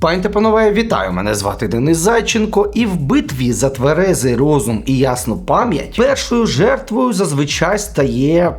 Пані та панове, вітаю! Мене звати Денис Зайченко, і в битві за тверезий розум і ясну пам'ять першою жертвою зазвичай стає.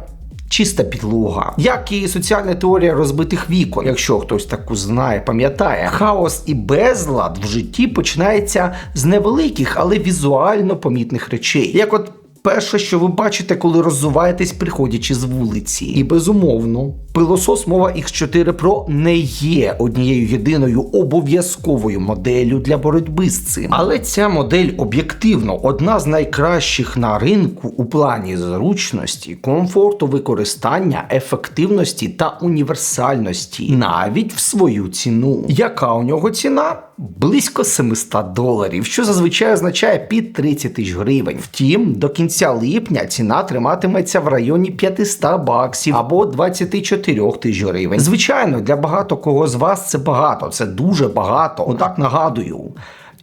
Чиста підлога, як і соціальна теорія розбитих вікон, якщо хтось таку знає, пам'ятає, хаос і безлад в житті починається з невеликих, але візуально помітних речей. Як от перше, що ви бачите, коли роззуваєтесь, приходячи з вулиці. І безумовно, пилосос мова X4 Pro не є однією єдиною обов'язковою моделлю для боротьби з цим. Але ця модель об'єктивно одна з найкращих на ринку у плані зручності, комфорту використання, ефективності та універсальності, навіть в свою ціну. Яка у нього ціна? Близько 700 доларів, що зазвичай означає під 30 тисяч гривень. Втім, до кінця липня ціна триматиметься в районі 500 баксів або 24 тисяч гривень. Звичайно, для багато кого з вас це багато, це дуже багато. Отак нагадую.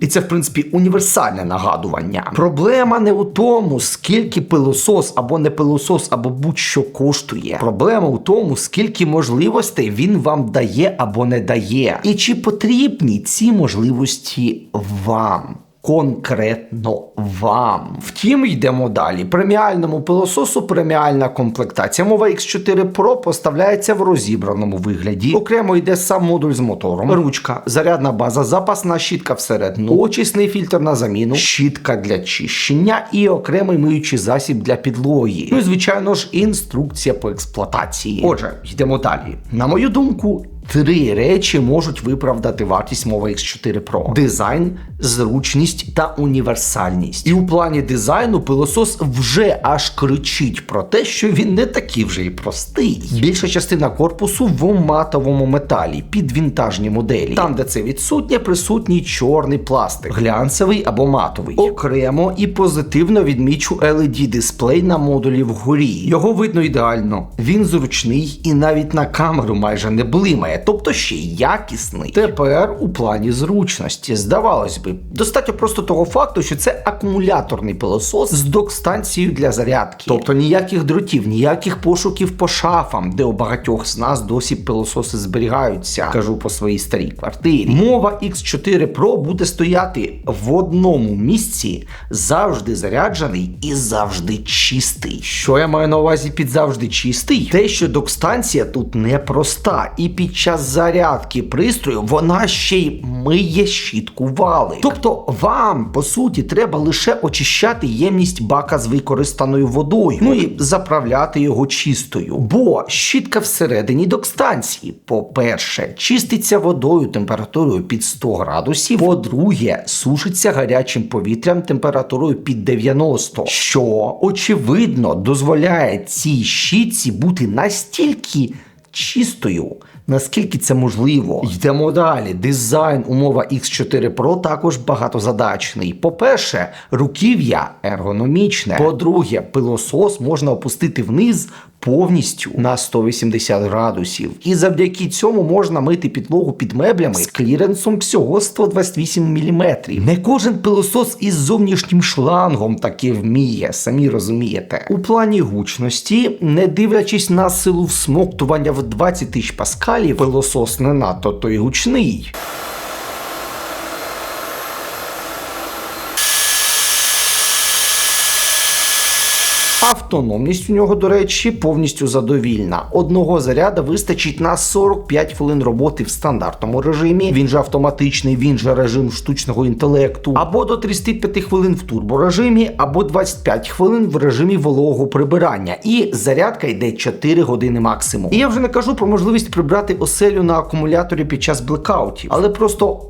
І це, в принципі, універсальне нагадування. Проблема не у тому, скільки пилосос або не пилосос, або будь-що коштує. Проблема у тому, скільки можливостей він вам дає або не дає. І чи потрібні ці можливості вам. Конкретно вам. Втім, йдемо далі. Преміальному пилососу преміальна комплектація. Мова X4 Pro поставляється в розібраному вигляді. Окремо йде сам модуль з мотором, ручка, зарядна база, запасна щітка всередину, очисний фільтр на заміну, щітка для чищення і окремий миючий засіб для підлоги. Ну і звичайно ж, інструкція по експлуатації. Отже, йдемо далі. На мою думку. Три речі можуть виправдати вартість мови X4 Pro: дизайн, зручність та універсальність. І у плані дизайну пилосос вже аж кричить про те, що він не такий вже й простий. Більша частина корпусу в матовому металі під вінтажні моделі. Там, де це відсутнє, присутній чорний пластик, глянцевий або матовий. Окремо і позитивно відмічу LED дисплей на модулі вгорі. Його видно ідеально. Він зручний і навіть на камеру майже не блимає тобто ще й якісний. Тепер у плані зручності, здавалось би, достатньо просто того факту, що це акумуляторний пилосос з док-станцією для зарядки. Тобто ніяких дротів, ніяких пошуків по шафам, де у багатьох з нас досі пилососи зберігаються. Кажу по своїй старій квартирі. Мова X4 Pro буде стояти в одному місці, завжди заряджений і завжди чистий. Що я маю на увазі під завжди чистий? Те, що док-станція тут непроста, і під час зарядки пристрою вона ще й миє щітку вали. Тобто вам, по суті, треба лише очищати ємність бака з використаною водою, ну і заправляти його чистою. Бо щітка всередині док-станції, по-перше, чиститься водою температурою під 100 градусів. По-друге, сушиться гарячим повітрям температурою під 90, що очевидно дозволяє цій щітці бути настільки чистою. Наскільки це можливо? Йдемо далі. Дизайн умова X4 Pro також багатозадачний. По-перше, руків'я ергономічне. По-друге, пилосос можна опустити вниз повністю на 180 градусів. І завдяки цьому можна мити підлогу під меблями з кліренсом всього 128 мм. Не кожен пилосос із зовнішнім шлангом таке вміє, самі розумієте. У плані гучності, не дивлячись на силу всмоктування в 20 тисяч паскалів, пилосос не надто той гучний. Автономність у нього, до речі, повністю задовільна. Одного заряда вистачить на 45 хвилин роботи в стандартному режимі. Він же автоматичний, він же режим штучного інтелекту, або до 35 хвилин в турборежимі, або 25 хвилин в режимі вологого прибирання. І зарядка йде 4 години максимум. І я вже не кажу про можливість прибрати оселю на акумуляторі під час блекаутів, але просто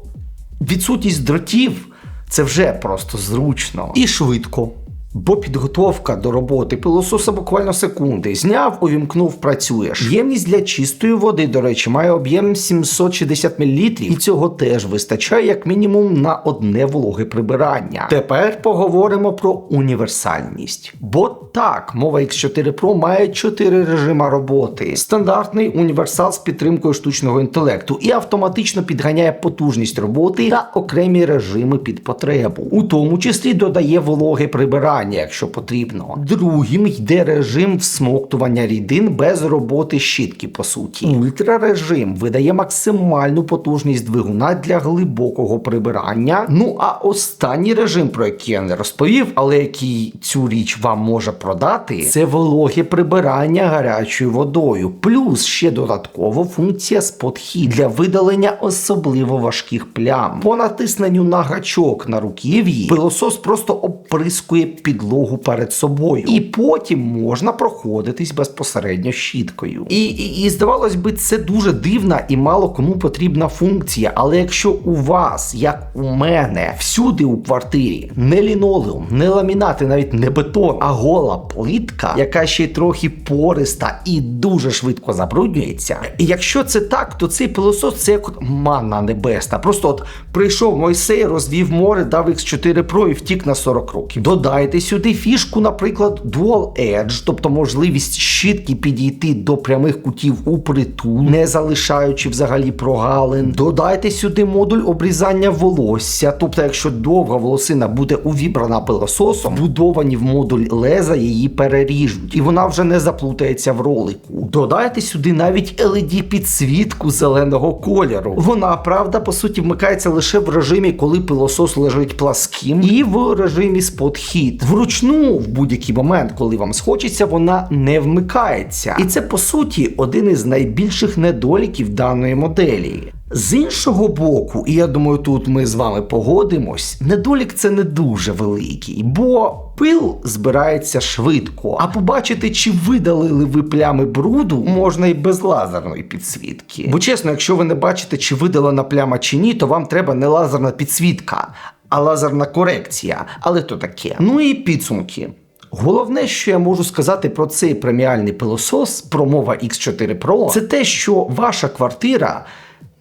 відсутність дротів це вже просто зручно і швидко. Бо підготовка до роботи пилососа буквально секунди. Зняв, увімкнув, працюєш. Ємність для чистої води, до речі, має об'єм 760 мл, і цього теж вистачає як мінімум на одне вологе прибирання. Тепер поговоримо про універсальність. Бо так, мова X4 Pro має 4 режима роботи: стандартний універсал з підтримкою штучного інтелекту і автоматично підганяє потужність роботи та окремі режими під потребу, у тому числі додає вологе прибирання прибирання, якщо потрібно. Другим йде режим всмоктування рідин без роботи щітки, по суті. Ультрарежим видає максимальну потужність двигуна для глибокого прибирання. Ну а останній режим, про який я не розповів, але який цю річ вам може продати, це вологе прибирання гарячою водою. Плюс ще додатково функція спотхід для видалення особливо важких плям. По натисненню на гачок на руків'ї пилосос просто оприскує підлогу перед собою, і потім можна проходитись безпосередньо щіткою. І, і, і здавалось би, це дуже дивна і мало кому потрібна функція. Але якщо у вас, як у мене, всюди у квартирі не лінолеум, не ламінати, навіть не бетон, а гола плитка, яка ще й трохи пориста і дуже швидко забруднюється. І якщо це так, то цей пилосос це як от манна небесна. Просто от прийшов Мойсей, розвів море, дав X4 Pro і втік на 40 років. Додайте сюди фішку, наприклад, Dual Edge, тобто можливість щітки підійти до прямих кутів у притул, не залишаючи взагалі прогалин. Додайте сюди модуль обрізання волосся, тобто, якщо довга волосина буде увібрана пилососом, будовані в модуль леза її переріжуть, і вона вже не заплутається в ролику. Додайте сюди навіть LED підсвітку зеленого кольору. Вона, правда, по суті, вмикається лише в режимі, коли пилосос лежить пласким, і в режимі спот-хід. Вручну, в будь-який момент, коли вам схочеться, вона не вмикається. І це по суті один із найбільших недоліків даної моделі. З іншого боку, і я думаю, тут ми з вами погодимось, недолік це не дуже великий, бо пил збирається швидко, а побачити, чи видалили ви плями бруду, можна і без лазерної підсвітки. Бо чесно, якщо ви не бачите, чи видалена пляма чи ні, то вам треба не лазерна підсвітка, а лазерна корекція. Але то таке. Ну і підсумки. Головне, що я можу сказати про цей преміальний пилосос промова X4 Pro, це те, що ваша квартира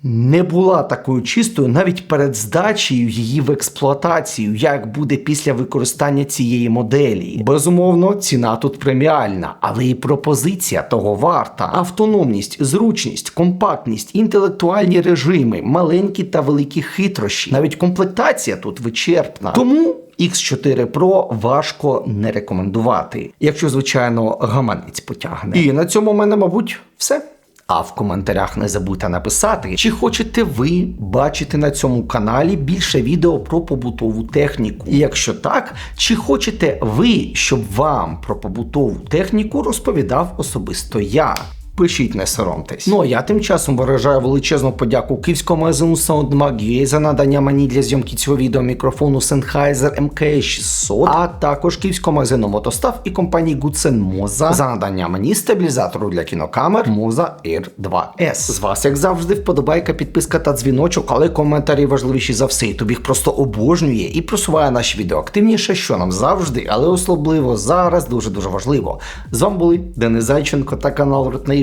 не була такою чистою навіть перед здачею її в експлуатацію, як буде після використання цієї моделі. Безумовно, ціна тут преміальна, але і пропозиція того варта. Автономність, зручність, компактність, інтелектуальні режими, маленькі та великі хитрощі. Навіть комплектація тут вичерпна. Тому. X4 Pro важко не рекомендувати, якщо, звичайно, гаманець потягне. І на цьому в мене, мабуть, все. А в коментарях не забудьте написати, чи хочете ви бачити на цьому каналі більше відео про побутову техніку. І якщо так, чи хочете ви, щоб вам про побутову техніку розповідав особисто я? Пишіть, не соромтесь. Ну а я тим часом виражаю величезну подяку київському магазину SoundMag.ua за надання мені для зйомки цього відео мікрофону Sennheiser MK600, а також київському магазину Мотостав і компанії Goodsen Moza за надання мені стабілізатору для кінокамер Moza Air 2S. З вас, як завжди, вподобайка, підписка та дзвіночок, але коментарі важливіші за все. Ютуб їх просто обожнює і просуває наші відео активніше, що нам завжди, але особливо зараз дуже дуже важливо. З вами були Денис Зайченко та канал Root